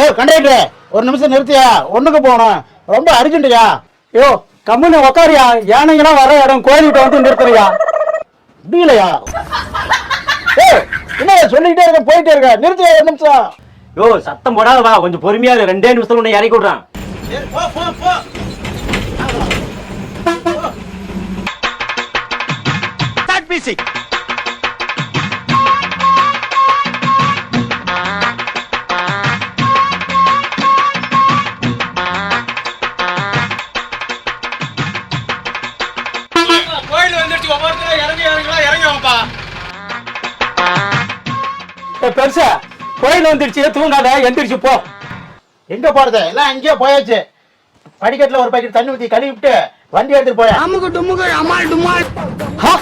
ஏ conductor ஒரு நிமிஷம் நிறுத்தியா? ஒண்ணுக்கு போகணும். ரொம்ப அர்ஜென்ட்யா யோ? கம்முன்னு உக்காரியா? யானைங்கெல்லாம் வர இடம் கோயில்கிட்ட வந்து நிறுத்துறியா? முடியலையா? ஏ என்ன சொல்லிக்கிட்டே இருக்க? போயிட்டே இருக்க. நிறுத்தியா ஒரு நிமிஷம்? யோ சத்தம் போடாத வா கொஞ்சம் பொறுமையா இரு. ரெண்டே நிமிஷத்துல உன்னை இறக்கி விடுறான். ஏ பெருசா கோயில் வந்துடுச்சு தூங்காத எந்திரிச்சு போ. எங்க போறது? எல்லாம் அங்கேயே போயாச்சு. படிக்கட்டுல ஒரு பாக்கெட் தண்ணி ஊத்தி கழுவி விட்டு வண்டி எடுத்துட்டு போயா? ஹா?